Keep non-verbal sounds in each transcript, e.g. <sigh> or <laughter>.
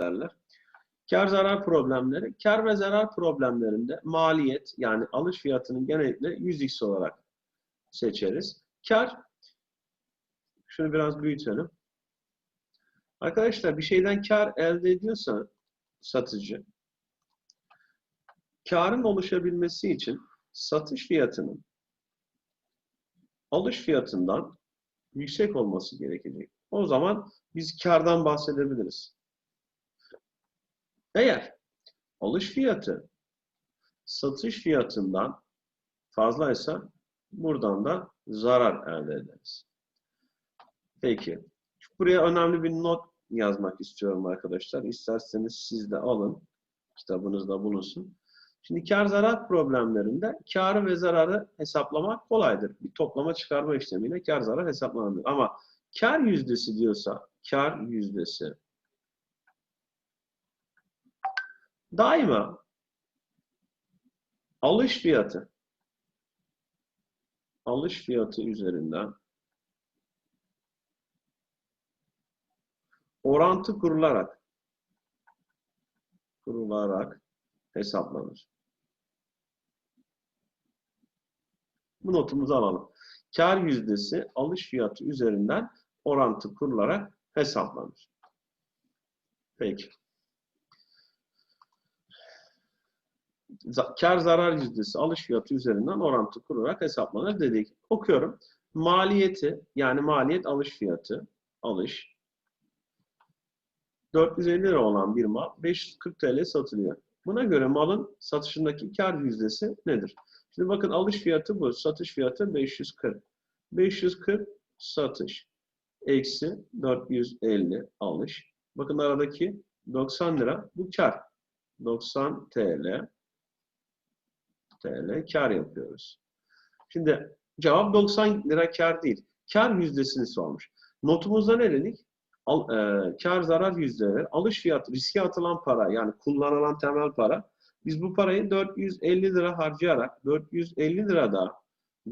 isterler. Kar zarar problemleri. Kar ve zarar problemlerinde maliyet yani alış fiyatının genellikle 100x olarak seçeriz. Kar şunu biraz büyütelim. Arkadaşlar bir şeyden kar elde ediyorsa satıcı karın oluşabilmesi için satış fiyatının alış fiyatından yüksek olması gerekecek. O zaman biz kardan bahsedebiliriz. Eğer alış fiyatı satış fiyatından fazlaysa buradan da zarar elde ederiz. Peki. Buraya önemli bir not yazmak istiyorum arkadaşlar. İsterseniz siz de alın. Kitabınızda bulunsun. Şimdi kar zarar problemlerinde karı ve zararı hesaplamak kolaydır. Bir toplama çıkarma işlemiyle kar zarar hesaplanır. Ama kar yüzdesi diyorsa kar yüzdesi daima alış fiyatı alış fiyatı üzerinden orantı kurularak kurularak hesaplanır. Bu notumuzu alalım. Kar yüzdesi alış fiyatı üzerinden orantı kurularak hesaplanır. Peki. Kar zarar yüzdesi alış fiyatı üzerinden orantı kurularak hesaplanır dedik. Okuyorum. Maliyeti yani maliyet alış fiyatı alış 450 lira olan bir mal 540 TL satılıyor. Buna göre malın satışındaki kar yüzdesi nedir? Şimdi bakın alış fiyatı bu. Satış fiyatı 540. 540 satış. Eksi 450 alış. Bakın aradaki 90 lira bu kar. 90 TL TL kar yapıyoruz. Şimdi cevap 90 lira kar değil. Kar yüzdesini sormuş. Notumuzda ne dedik? Al, e, kar zarar yüzdeleri, alış fiyatı, riske atılan para yani kullanılan temel para. Biz bu parayı 450 lira harcayarak 450 lirada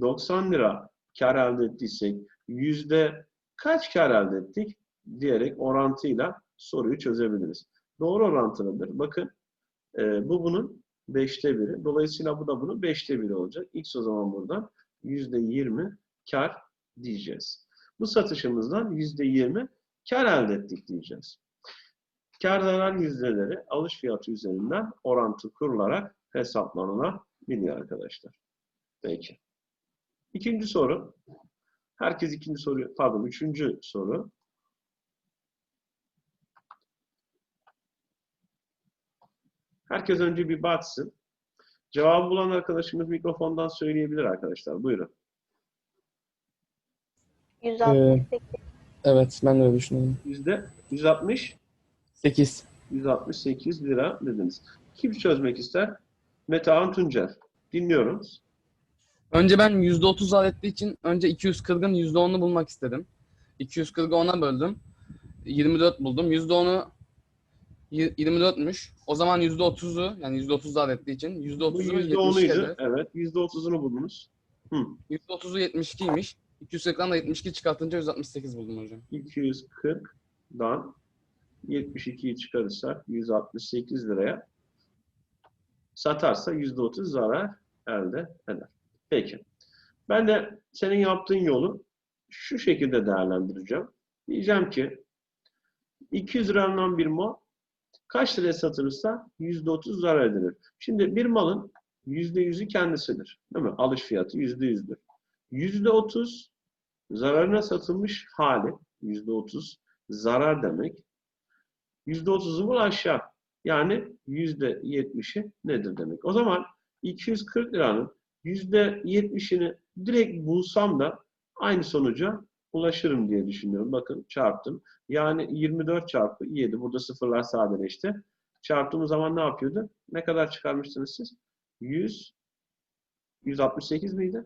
90 lira kar elde ettiysek yüzde kaç kar elde ettik diyerek orantıyla soruyu çözebiliriz. Doğru orantılıdır. Bakın e, bu bunun 5'te biri. Dolayısıyla bu da bunun 5'te biri olacak. X o zaman buradan %20 kar diyeceğiz. Bu satışımızdan %20 kar elde ettik diyeceğiz. Kar zarar yüzdeleri alış fiyatı üzerinden orantı kurularak hesaplanabiliyor arkadaşlar. Peki. İkinci soru. Herkes ikinci soru, pardon üçüncü soru. Herkes önce bir baksın. Cevabı bulan arkadaşımız mikrofondan söyleyebilir arkadaşlar. Buyurun. 168. Evet, ben de öyle düşünüyorum. Yüzde 160, 8. 168 lira dediniz. Kim çözmek ister? Metehan Tuncer. Dinliyorum. Önce ben %30 al ettiği için önce 240'ın %10'unu bulmak istedim. 240'ı 10'a böldüm. 24 buldum. %10'u y- 24'müş. O zaman %30'u yani %30 al ettiği için Bu %30'u yüzde 72 onuydu. eder. Evet. Yüzde otuzunu buldunuz. Hı. %30'u 72'ymiş. 240'dan da 72 çıkartınca 168 buldum hocam. 240'dan 72'yi çıkarırsak 168 liraya satarsa yüzde otuz zarar elde eder. Peki. Ben de senin yaptığın yolu şu şekilde değerlendireceğim. Diyeceğim ki 200 liradan bir mal kaç liraya satılırsa yüzde otuz zarar edilir. Şimdi bir malın yüzde yüzü kendisidir. Değil mi? Alış fiyatı yüzde yüzdür. Yüzde otuz zararına satılmış hali yüzde otuz zarar demek. Yüzde otuzu bul aşağı. Yani yüzde yetmişi nedir demek. O zaman 240 liranın yüzde yetmişini direkt bulsam da aynı sonuca ulaşırım diye düşünüyorum. Bakın çarptım. Yani 24 çarpı 7. Burada sıfırlar sadeleşti. Çarptığımız zaman ne yapıyordu? Ne kadar çıkarmıştınız siz? 100 168 miydi?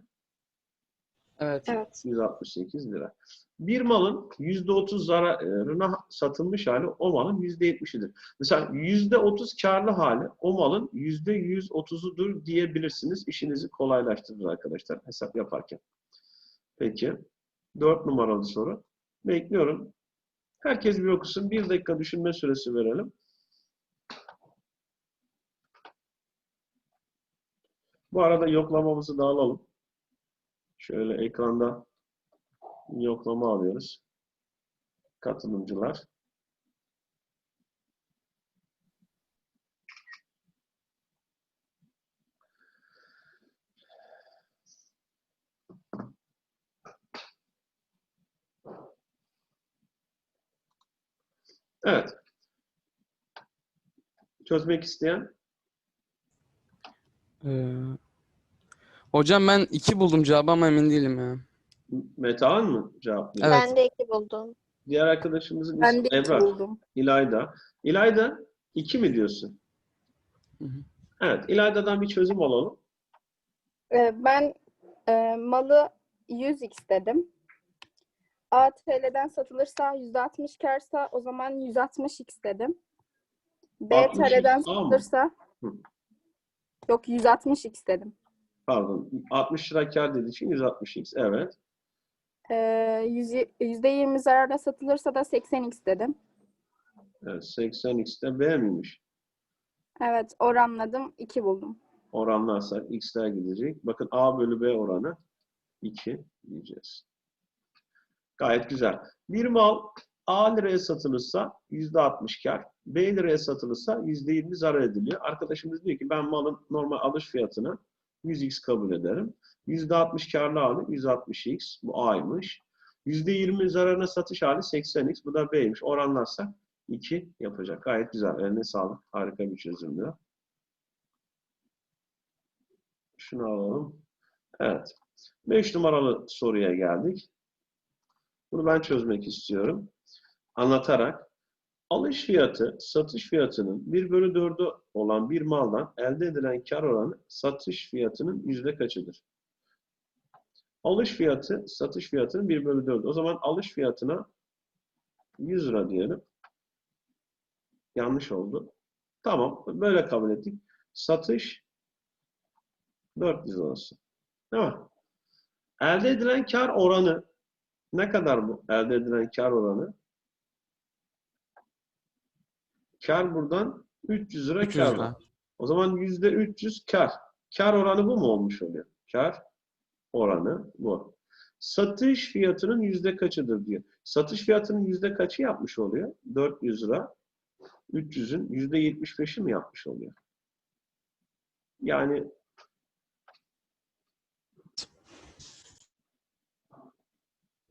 Evet. Evet. 168 lira. Bir malın %30 zararına satılmış hali o malın %70'idir. Mesela %30 karlı hali o malın %130'udur diyebilirsiniz. İşinizi kolaylaştırır arkadaşlar hesap yaparken. Peki. 4 numaralı soru. Bekliyorum. Herkes bir okusun. Bir dakika düşünme süresi verelim. Bu arada yoklamamızı da alalım. Şöyle ekranda yoklama alıyoruz. Katılımcılar. Evet. Çözmek isteyen Ee, hocam ben 2 buldum cevabı ama emin değilim ya. Metehan mı cevaplıyor? Evet. Ben de iki buldum. Diğer arkadaşımızın Ben ismi de iki Ebrar. buldum. İlayda. İlayda 2 mi diyorsun? Hı hı. Evet. İlayda'dan bir çözüm alalım. Ee, ben e, malı 100x dedim. A TL'den satılırsa %60 karsa o zaman 160x dedim. B 60x TL'den mı? satılırsa Hı. yok 160x dedim. Pardon. 60 lira kar dediği için 160x. Evet. Ee, yüz- %20 zararla satılırsa da 80x dedim. evet 80x'te B miymiş? Evet oranladım 2 buldum. Oranlarsak x'ler gidecek. Bakın A bölü B oranı 2 diyeceğiz. Gayet güzel. Bir mal A liraya satılırsa %60 kar, B liraya satılırsa %20 zarar ediliyor. Arkadaşımız diyor ki ben malın normal alış fiyatını 100x kabul ederim. %60 karlı hali 160x. Bu A'ymış. %20 zararına satış hali 80x. Bu da B'ymiş. Oranlarsak 2 yapacak. Gayet güzel. Eline sağlık. Harika bir çözümdü. Şunu alalım. Evet. 5 numaralı soruya geldik. Bunu ben çözmek istiyorum. Anlatarak. Alış fiyatı, satış fiyatının 1 bölü 4'ü olan bir maldan elde edilen kar oranı satış fiyatının yüzde kaçıdır? Alış fiyatı, satış fiyatının 1 bölü 4'ü. O zaman alış fiyatına 100 lira diyelim. Yanlış oldu. Tamam, böyle kabul ettik. Satış 400 olsun. Değil mi? Elde edilen kar oranı ne kadar bu? Elde edilen kar oranı. Kar buradan 300 lira 300 kar lira. O zaman yüzde 300 kar. Kar oranı bu mu olmuş oluyor? Kar oranı bu. Satış fiyatının yüzde kaçıdır diyor. Satış fiyatının yüzde kaçı yapmış oluyor? 400 lira. 300'ün yüzde 75'i mi yapmış oluyor? Yani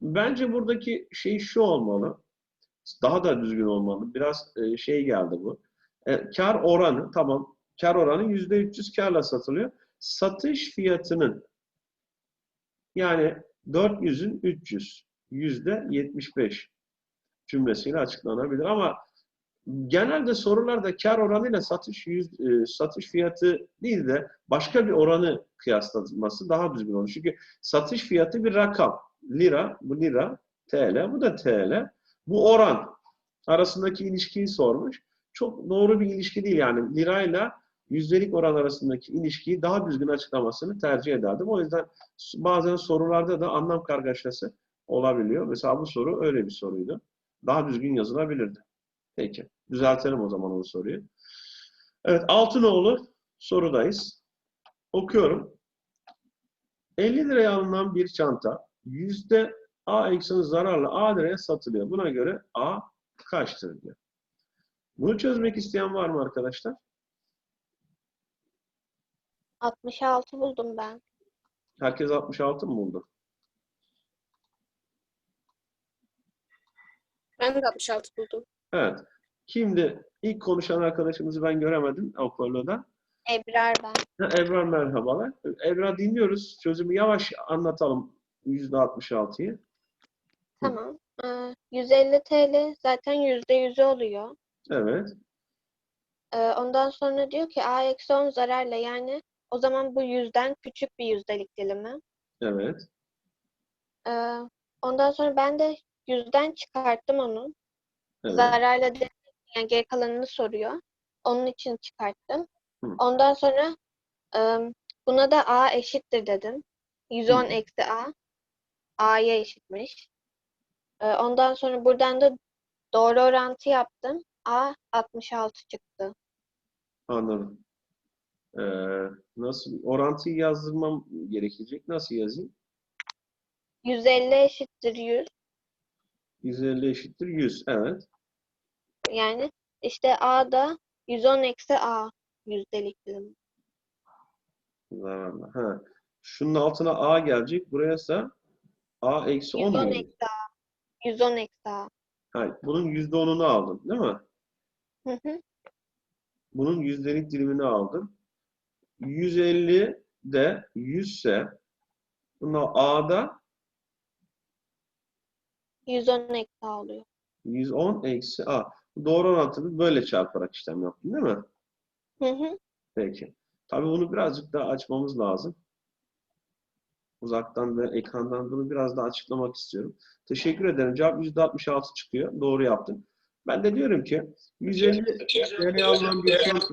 Bence buradaki şey şu olmalı. Daha da düzgün olmalı. Biraz e, şey geldi bu. E, kar oranı tamam. Kar oranı %300 karla satılıyor. Satış fiyatının yani 400'ün 300 %75 cümlesiyle açıklanabilir ama genelde sorularda kar oranıyla satış yüz, e, satış fiyatı değil de başka bir oranı kıyaslanması daha düzgün olur. Çünkü satış fiyatı bir rakam. Lira, bu lira, TL, bu da TL. Bu oran arasındaki ilişkiyi sormuş. Çok doğru bir ilişki değil yani. Lirayla yüzdelik oran arasındaki ilişkiyi daha düzgün açıklamasını tercih ederdim. O yüzden bazen sorularda da anlam kargaşası olabiliyor. Mesela bu soru öyle bir soruydu. Daha düzgün yazılabilirdi. Peki. Düzeltelim o zaman o soruyu. Evet. Altınoğlu sorudayız. Okuyorum. 50 liraya alınan bir çanta yüzde A ekseni zararla A liraya satılıyor. Buna göre A kaçtır diyor. Bunu çözmek isteyen var mı arkadaşlar? 66 buldum ben. Herkes 66 mı buldu? Ben de 66 buldum. Evet. Kimdi? İlk konuşan arkadaşımızı ben göremedim hoparlörden. Ebrar ben. Ha, Ebrar merhabalar. Ebrar dinliyoruz. Çözümü yavaş anlatalım %66'yı. Tamam. Ee, 150 TL zaten %100'ü oluyor. Evet. Ee, ondan sonra diyor ki A eksi 10 zararla yani o zaman bu yüzden küçük bir yüzdelik dilimi. Evet. Ee, ondan sonra ben de yüzden çıkarttım onu. Evet. Zararla de, yani geri kalanını soruyor. Onun için çıkarttım. Hı. Ondan sonra ım, buna da A eşittir dedim. 110 Hı. eksi A. A'ya eşitmiş. Ee, ondan sonra buradan da doğru orantı yaptım. A 66 çıktı. Anladım. Ee, nasıl orantıyı yazdırmam gerekecek. Nasıl yazayım? 150 eşittir 100. 150 eşittir 100. Evet. Yani işte A da 110 eksi A yüzdelik dilim. Ha. Şunun altına A gelecek. Buraya ise A eksi 10 mu 110 gelecek? eksi A. 110 eksi A. Ha, bunun %10'unu aldın değil mi? Hı hı. Bunun yüzdelik dilimini aldım. 150 de 100 ise buna A'da 110 eksi A oluyor. 110 eksi A. Doğru orantılı böyle çarparak işlem yaptın değil mi? Hı hı. Peki. Tabii bunu birazcık daha açmamız lazım. Uzaktan ve ekrandan bunu biraz daha açıklamak istiyorum. Teşekkür ederim. Cevap %66 çıkıyor. Doğru yaptın. Ben de diyorum ki 150 TL alınan bir çanta.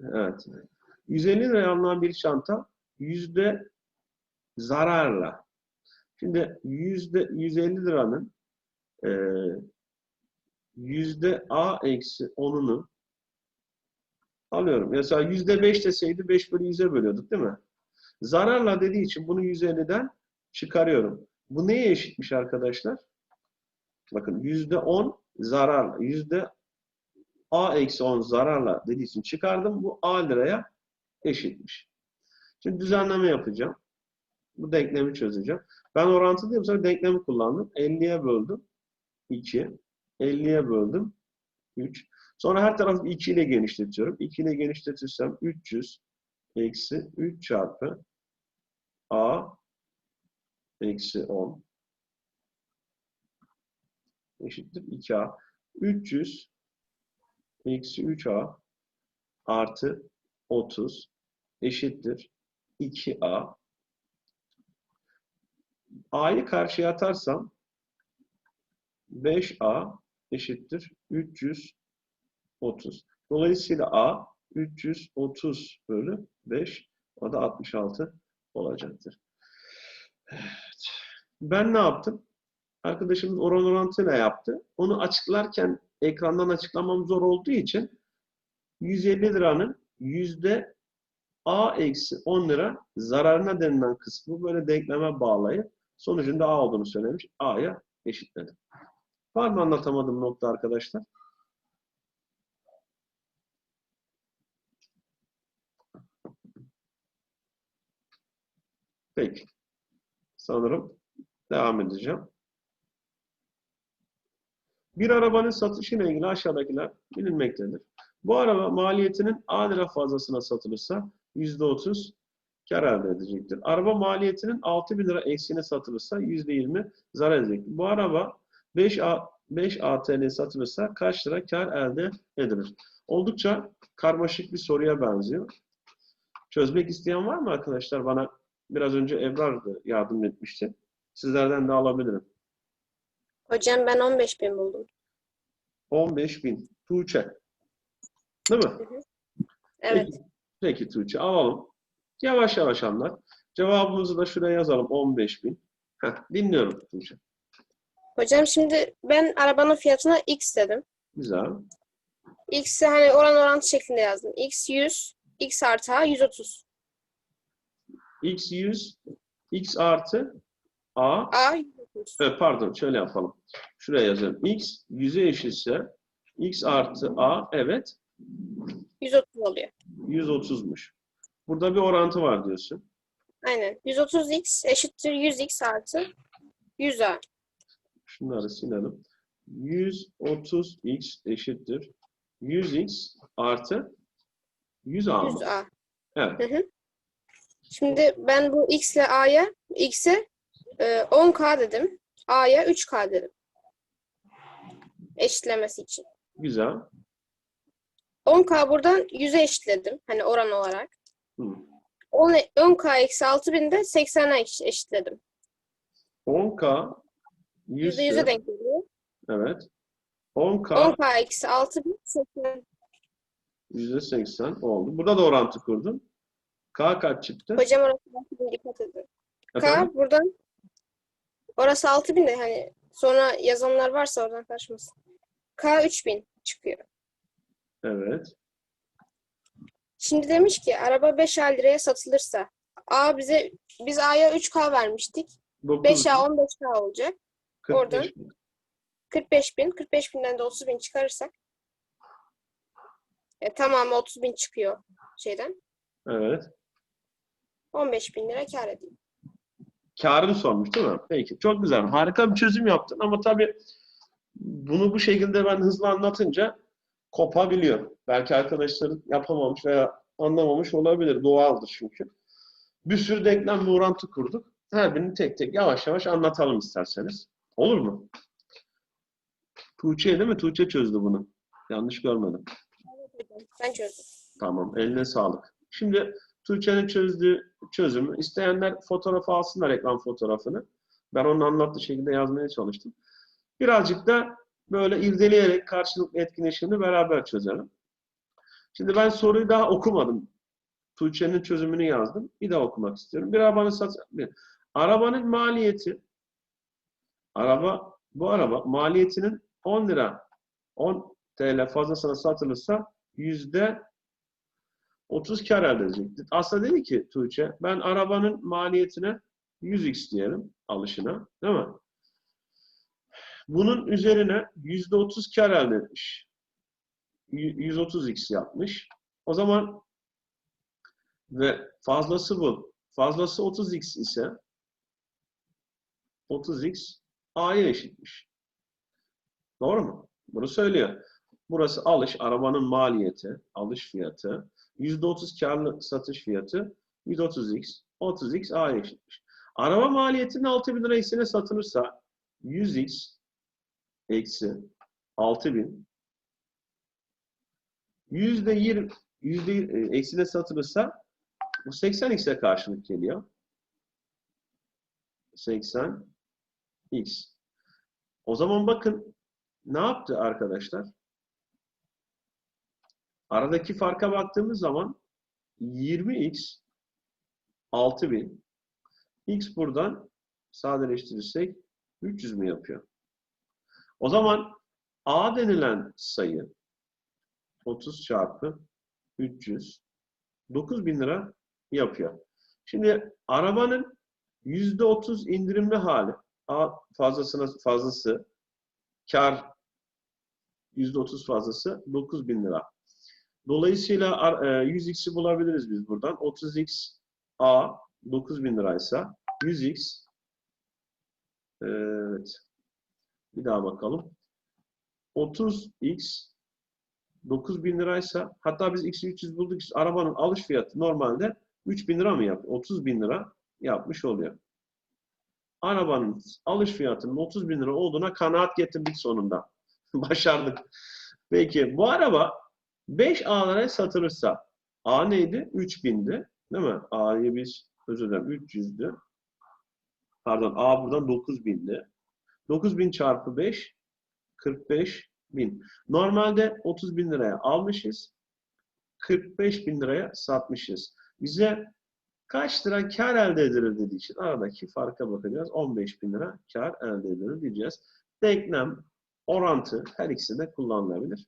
Evet. 150 liraya alınan bir çanta yüzde zararla. Şimdi yüzde 150 liranın eee yüzde A eksi 10'unu alıyorum. Mesela yüzde 5 deseydi 5 bölü 100'e bölüyorduk değil mi? Zararla dediği için bunu 150'den çıkarıyorum. Bu neye eşitmiş arkadaşlar? Bakın yüzde 10 zararla. Yüzde A eksi 10 zararla dediği için çıkardım. Bu A liraya eşitmiş. Şimdi düzenleme yapacağım. Bu denklemi çözeceğim. Ben orantı bu sefer denklemi kullandım. 50'ye böldüm. 2. 50'ye böldüm. 3. Sonra her tarafı 2 ile genişletiyorum. 2 ile genişletirsem 300 eksi 3 çarpı A eksi 10 eşittir 2A. 300 eksi 3A artı 30 eşittir 2A. A'yı karşıya atarsam 5A eşittir 330. Dolayısıyla A 330 bölü 5 o da 66 olacaktır. Evet. Ben ne yaptım? Arkadaşımız oran orantıyla yaptı. Onu açıklarken ekrandan açıklamam zor olduğu için 150 liranın yüzde A eksi 10 lira zararına denilen kısmı böyle denkleme bağlayıp sonucunda A olduğunu söylemiş. A'ya eşitledim. Var mı anlatamadığım nokta arkadaşlar? Peki. Sanırım devam edeceğim. Bir arabanın satışıyla ilgili aşağıdakiler bilinmektedir. Bu araba maliyetinin A lira fazlasına satılırsa %30 kar elde edecektir. Araba maliyetinin 6 bin lira eksiğine satılırsa %20 zarar edecektir. Bu araba 5 A, 5 ATL satılırsa kaç lira kar elde edilir? Oldukça karmaşık bir soruya benziyor. Çözmek isteyen var mı arkadaşlar? Bana biraz önce Ebrar da yardım etmişti. Sizlerden de alabilirim. Hocam ben 15 bin buldum. 15 bin. Tuğçe. Değil mi? Evet. Peki, peki Tuğçe alalım. Yavaş yavaş anlat. Cevabımızı da şuraya yazalım. 15 bin. Heh, dinliyorum Tuğçe. Hocam şimdi ben arabanın fiyatına X dedim. Güzel. X'i hani oran orantı şeklinde yazdım. X 100, X artı A 130. X 100, X artı A. A 130. Evet, pardon şöyle yapalım. Şuraya yazalım. X 100'e eşitse X artı A evet 130 oluyor. 130'muş. Burada bir orantı var diyorsun. Aynen. 130X eşittir 100X artı 100A. Şunları silelim. 130x eşittir 100x artı 100a mı? 100A. Evet. Hı hı. Şimdi ben bu X ile A'ya X'e e, 10K dedim. A'ya 3K dedim. Eşitlemesi için. Güzel. 10K buradan 100'e eşitledim. Hani oran olarak. Hı. 10, 10K eksi 6000 de 80'e eş- eşitledim. 10k 100 %100'e ise- denk geliyor. Evet. 10k 10K eksi 6000 80. %80 oldu. Burada da orantı kurdun. K kaç çıktı? Hocam orası 6000 dikkat edin. Efendim? K buradan orası 6000 de hani sonra yazanlar varsa oradan karışmasın. K 3000 çıkıyor. Evet. Şimdi demiş ki araba 5A liraya satılırsa A bize biz A'ya 3K vermiştik. 9 5A 15K olacak. 45 oradan. 45 bin. 45 binden de 30 bin çıkarırsak e, tamamı 30 bin çıkıyor şeyden. Evet. 15 bin lira kar edeyim. Karını sormuş değil mi? Peki. Çok güzel. Harika bir çözüm yaptın ama tabii bunu bu şekilde ben hızlı anlatınca kopabiliyor. Belki arkadaşların yapamamış veya anlamamış olabilir. Doğaldır çünkü. Bir sürü denklem ve orantı kurduk. Her birini tek tek yavaş yavaş anlatalım isterseniz. Olur mu? Tuğçe değil mi? Tuğçe çözdü bunu. Yanlış görmedim. Ben çözdüm. Tamam, eline sağlık. Şimdi Tuğçe'nin çözdüğü çözümü, isteyenler fotoğrafı alsınlar, ekran fotoğrafını. Ben onun anlattığı şekilde yazmaya çalıştım. Birazcık da böyle irdeleyerek karşılıklı etkileşimini beraber çözelim. Şimdi ben soruyu daha okumadım. Tuğçe'nin çözümünü yazdım. Bir daha okumak istiyorum. Bir arabanın sat bir- arabanın maliyeti araba bu araba maliyetinin 10 lira 10 TL fazlasına satılırsa yüzde 30 kar elde edecektir. Aslında dedi ki Tuğçe, ben arabanın maliyetine 100x diyelim alışına, değil mi? Bunun üzerine yüzde 30 kar elde etmiş. Y- 130x yapmış. O zaman ve fazlası bu. Fazlası 30x ise 30x A'ya eşitmiş. Doğru mu? Bunu söylüyor. Burası alış, arabanın maliyeti, alış fiyatı. %30 karlı satış fiyatı 130x, 30x A'ya eşitmiş. Araba maliyetinin 6000 lira eksine satılırsa 100x eksi 6000 %20 yüzde e, eksine satılırsa bu 80x'e karşılık geliyor. 80x. O zaman bakın ne yaptı arkadaşlar? Aradaki farka baktığımız zaman 20x 6000 x buradan sadeleştirirsek 300 mü yapıyor? O zaman A denilen sayı 30 çarpı 300 9000 lira yapıyor. Şimdi arabanın %30 indirimli hali A fazlasına fazlası kar %30 fazlası 9000 lira. Dolayısıyla ar- e, 100x'i bulabiliriz biz buradan. 30x A 9000 liraysa 100x e, evet. Bir daha bakalım. 30x 9000 liraysa hatta biz x'i 300 bulduk. Arabanın alış fiyatı normalde 3000 lira mı yaptı? 30 bin lira yapmış oluyor. Arabanın alış fiyatının 30 bin lira olduğuna kanaat getirdik sonunda. <laughs> Başardık. Peki bu araba 5 A'lara satılırsa A neydi? 3000'di. Değil mi? A'yı biz özür dilerim 300'dü. Pardon A buradan 9000'di. 9000 çarpı 5 45 bin. Normalde 30 bin liraya almışız. 45 bin liraya satmışız. Bize kaç lira kar elde edilir dediği için aradaki farka bakacağız. 15 bin lira kar elde edilir diyeceğiz. Denklem, orantı her ikisi de kullanılabilir.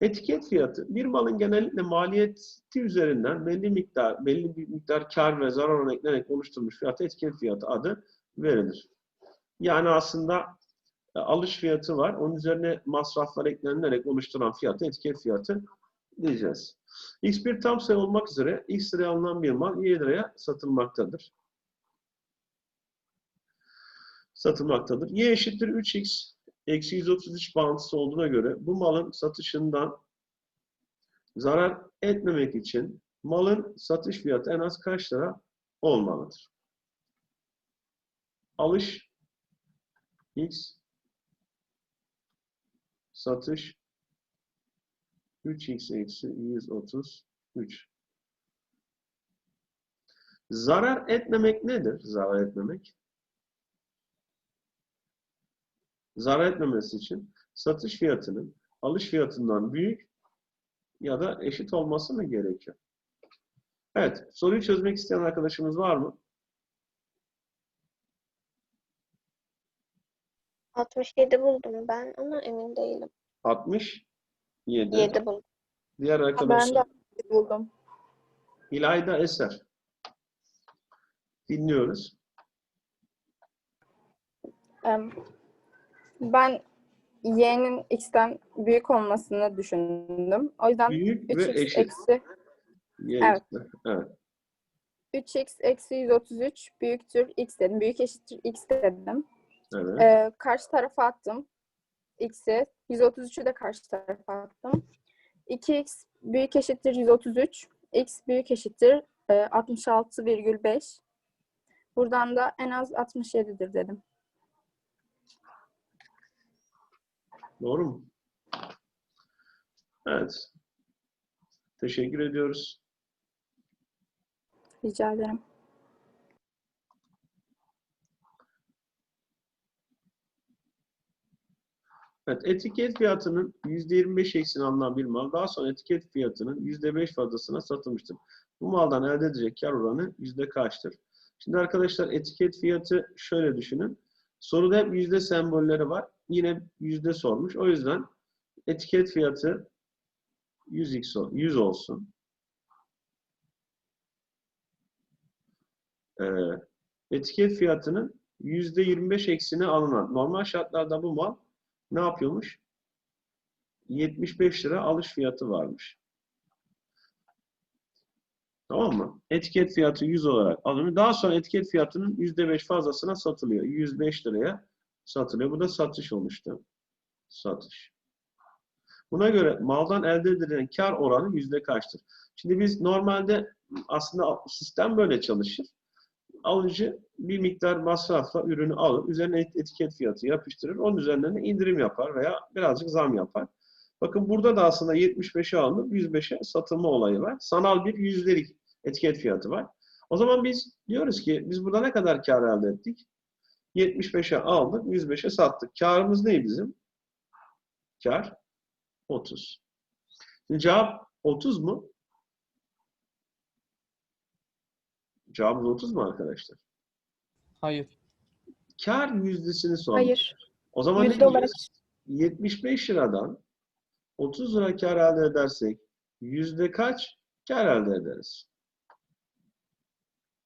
Etiket fiyatı bir malın genellikle maliyeti üzerinden belli miktar belli bir miktar kar ve zarar oranı eklenerek oluşturulmuş fiyatı etiket fiyatı adı verilir. Yani aslında e, alış fiyatı var. Onun üzerine masraflar eklenilerek oluşturan fiyatı etiket fiyatı diyeceğiz. X bir tam sayı olmak üzere X liraya alınan bir mal Y liraya satılmaktadır. Satılmaktadır. Y eşittir 3X eksi 133 bağıntısı olduğuna göre bu malın satışından zarar etmemek için malın satış fiyatı en az kaç lira olmalıdır? Alış X satış 3x eksi 133 Zarar etmemek nedir? Zarar etmemek. Zarar etmemesi için satış fiyatının alış fiyatından büyük ya da eşit olması mı gerekiyor? Evet, soruyu çözmek isteyen arkadaşımız var mı? 67 buldum ben ama emin değilim. 67. 7 buldum. Diğer Ben arkadaşlar. de buldum. İlayda Eser. Dinliyoruz. Em, Ben y'nin x'ten büyük olmasını düşündüm. O yüzden Büyük ve 3x eşit. eksi Y Evet. Evet. 3x eksi 133 büyüktür x dedim. Büyük eşittir x dedim. Evet. Ee, karşı tarafa attım x'i. 133'ü de karşı tarafa attım. 2x büyük eşittir 133. x büyük eşittir e, 66,5. Buradan da en az 67'dir dedim. Doğru mu? Evet. Teşekkür ediyoruz. Rica ederim. Evet, etiket fiyatının %25 eksini alınan bir mal daha sonra etiket fiyatının %5 fazlasına satılmıştır. Bu maldan elde edecek kar oranı yüzde kaçtır? Şimdi arkadaşlar etiket fiyatı şöyle düşünün. Soruda hep yüzde sembolleri var. Yine yüzde sormuş. O yüzden etiket fiyatı 100x ol- 100 olsun. Ee, etiket fiyatının %25 eksini alınan. Normal şartlarda bu mal ne yapıyormuş? 75 lira alış fiyatı varmış. Tamam mı? Etiket fiyatı 100 olarak alınıyor. Daha sonra etiket fiyatının %5 fazlasına satılıyor. 105 liraya satılıyor. Bu da satış olmuştu. Satış. Buna göre maldan elde edilen kar oranı yüzde kaçtır? Şimdi biz normalde aslında sistem böyle çalışır. Alıcı bir miktar masrafla ürünü alır. Üzerine et- etiket fiyatı yapıştırır. Onun üzerinden de indirim yapar veya birazcık zam yapar. Bakın burada da aslında 75'e alınıp 105'e satılma olayı var. Sanal bir yüzdelik etiket fiyatı var. O zaman biz diyoruz ki biz burada ne kadar kar elde ettik? 75'e aldık, 105'e sattık. Karımız ne bizim? Kar 30. Şimdi cevap 30 mu? Cevabımız 30 mu arkadaşlar? Hayır. Kar yüzdesini sormuş. Hayır. O zaman ne Yüzde olarak diyeceğiz? 75 liradan 30 lira kar elde edersek yüzde kaç kar elde ederiz?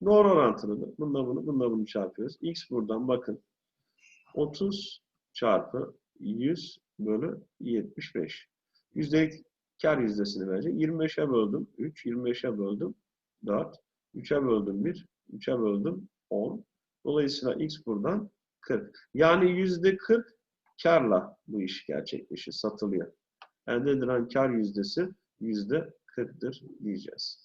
Doğru orantılı. Bununla bunu, bununla bunu çarpıyoruz. X buradan bakın. 30 çarpı 100 bölü 75. Yüzdelik kar yüzdesini verecek. 25'e böldüm 3, 25'e böldüm 4, 3'e böldüm 1, 3'e böldüm 10. Dolayısıyla X buradan 40. Yani yüzde 40 karla bu iş gerçekleşir, satılıyor. Elde edilen kar yüzdesi yüzde 40'tır diyeceğiz.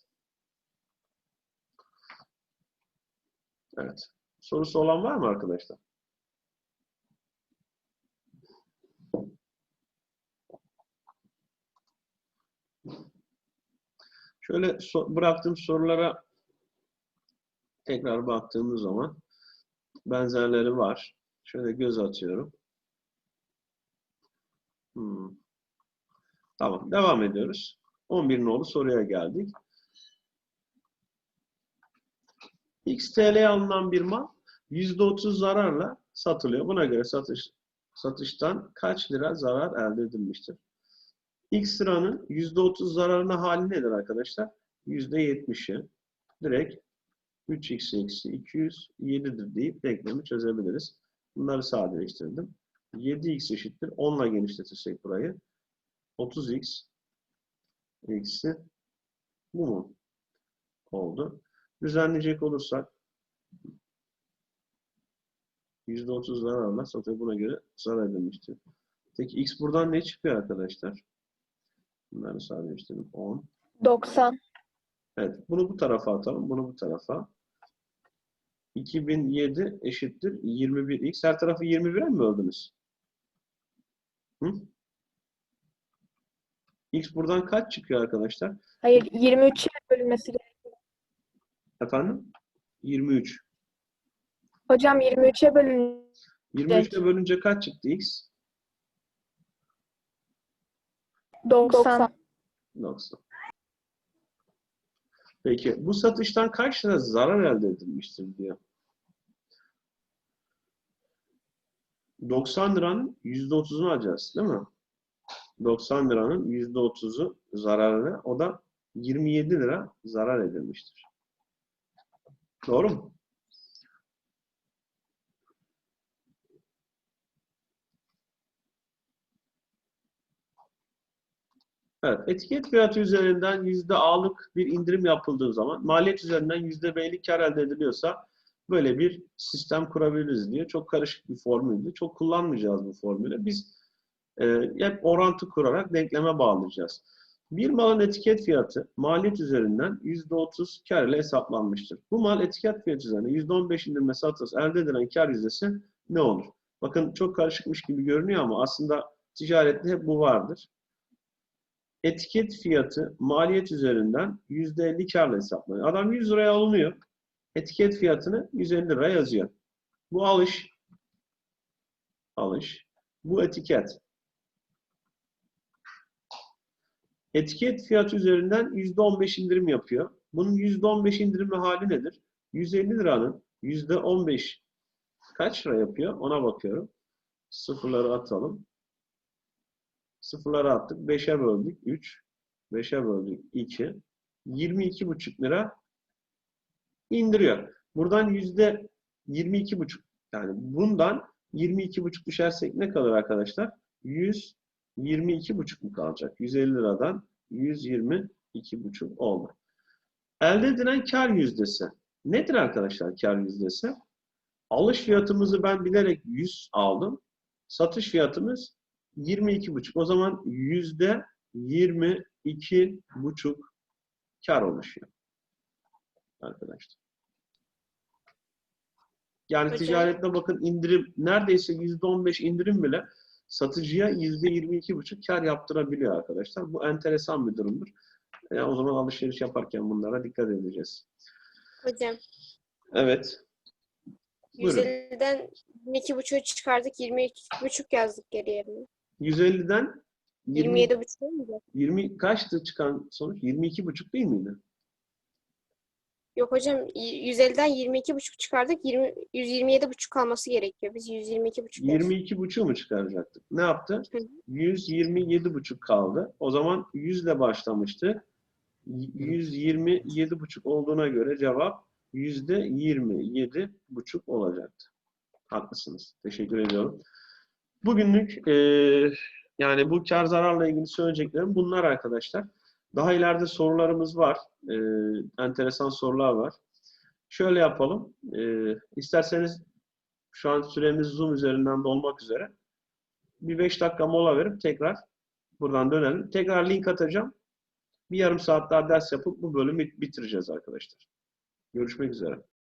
Evet. Sorusu olan var mı arkadaşlar? Şöyle so- bıraktığım sorulara tekrar baktığımız zaman benzerleri var. Şöyle göz atıyorum. Hmm. Tamam, devam ediyoruz. 11 nolu soruya geldik. XTL'ye alınan bir mal %30 zararla satılıyor. Buna göre satış satıştan kaç lira zarar elde edilmiştir? X liranın %30 zararına hali nedir arkadaşlar? %70'i. Direkt 3x eksi 200 7'dir deyip denklemi çözebiliriz. Bunları sadeleştirdim. 7x eşittir. 10 ile genişletirsek burayı. 30x eksi bu mu? Oldu. Düzenleyecek olursak %30 zararla satıyor. Buna göre zarar edilmiştir. Peki x buradan ne çıkıyor arkadaşlar? Bunları sadeleştirdim. 10. 90. Evet. Bunu bu tarafa atalım. Bunu bu tarafa. 2007 eşittir 21x. Her tarafı 21'e mi böldünüz? Hı? X buradan kaç çıkıyor arkadaşlar? Hayır 23'e bölünmesi gerekiyor. Efendim? 23. Hocam 23'e bölün. 23'e bölünce kaç çıktı x? 90. 90. Peki bu satıştan kaç lira zarar elde edilmiştir diyor. 90 liranın %30'unu alacağız değil mi? 90 liranın %30'u zararına o da 27 lira zarar edilmiştir. Doğru mu? Evet, etiket fiyatı üzerinden yüzde A'lık bir indirim yapıldığı zaman maliyet üzerinden yüzde B'lik kar elde ediliyorsa böyle bir sistem kurabiliriz diye. Çok karışık bir formüldü. Çok kullanmayacağız bu formülü. Biz e, hep orantı kurarak denkleme bağlayacağız. Bir malın etiket fiyatı maliyet üzerinden yüzde 30 kar ile hesaplanmıştır. Bu mal etiket fiyatı üzerine yüzde 15 indirme satılırsa elde edilen kar yüzdesi ne olur? Bakın çok karışıkmış gibi görünüyor ama aslında ticarette hep bu vardır etiket fiyatı maliyet üzerinden %50 karla hesaplanıyor. Adam 100 liraya alınıyor. Etiket fiyatını 150 liraya yazıyor. Bu alış. Alış. Bu etiket. Etiket fiyatı üzerinden %15 indirim yapıyor. Bunun %15 indirimi hali nedir? 150 liranın %15 kaç lira yapıyor? Ona bakıyorum. Sıfırları atalım. Sıfırları attık. 5'e böldük. 3. 5'e böldük. 2. 22,5 lira indiriyor. Buradan yüzde 22,5 yani bundan 22,5 düşersek ne kalır arkadaşlar? 122,5 mu kalacak? 150 liradan 122,5 oldu. Elde edilen kar yüzdesi. Nedir arkadaşlar kar yüzdesi? Alış fiyatımızı ben bilerek 100 aldım. Satış fiyatımız 22,5. O zaman yüzde 22,5 kar oluşuyor. Arkadaşlar. Yani Hocam- ticarette bakın indirim neredeyse yüzde 15 indirim bile satıcıya yüzde 22,5 kar yaptırabiliyor arkadaşlar. Bu enteresan bir durumdur. Yani o zaman alışveriş yaparken bunlara dikkat edeceğiz. Hocam Evet. Buyurun. 150'den 22,5'u çıkardık 22,5 yazdık geriye. 150'den 20, 27,5 olmayacak. 20 kaçtı çıkan sonuç? 22,5 değil miydi? Yok hocam y- 150'den 22,5 çıkardık 20, 127,5 kalması gerekiyor. Biz 122,5 yazdık. 22,5 mu çıkaracaktık? Ne yaptı? Hı hı. 127,5 kaldı. O zaman 100 ile başlamıştı. 127,5 olduğuna göre cevap %27,5 olacaktı. Haklısınız. Teşekkür ediyorum. Bugünlük eee, yani bu kar zararla ilgili söyleyeceklerim bunlar arkadaşlar. Daha ileride sorularımız var. Eee, enteresan sorular var. Şöyle yapalım. Eee isterseniz şu an süremiz Zoom üzerinden dolmak üzere. Bir 5 dakika mola verip tekrar buradan dönelim. Tekrar link atacağım. Bir yarım saat daha ders yapıp bu bölümü bitireceğiz arkadaşlar. Görüşmek üzere.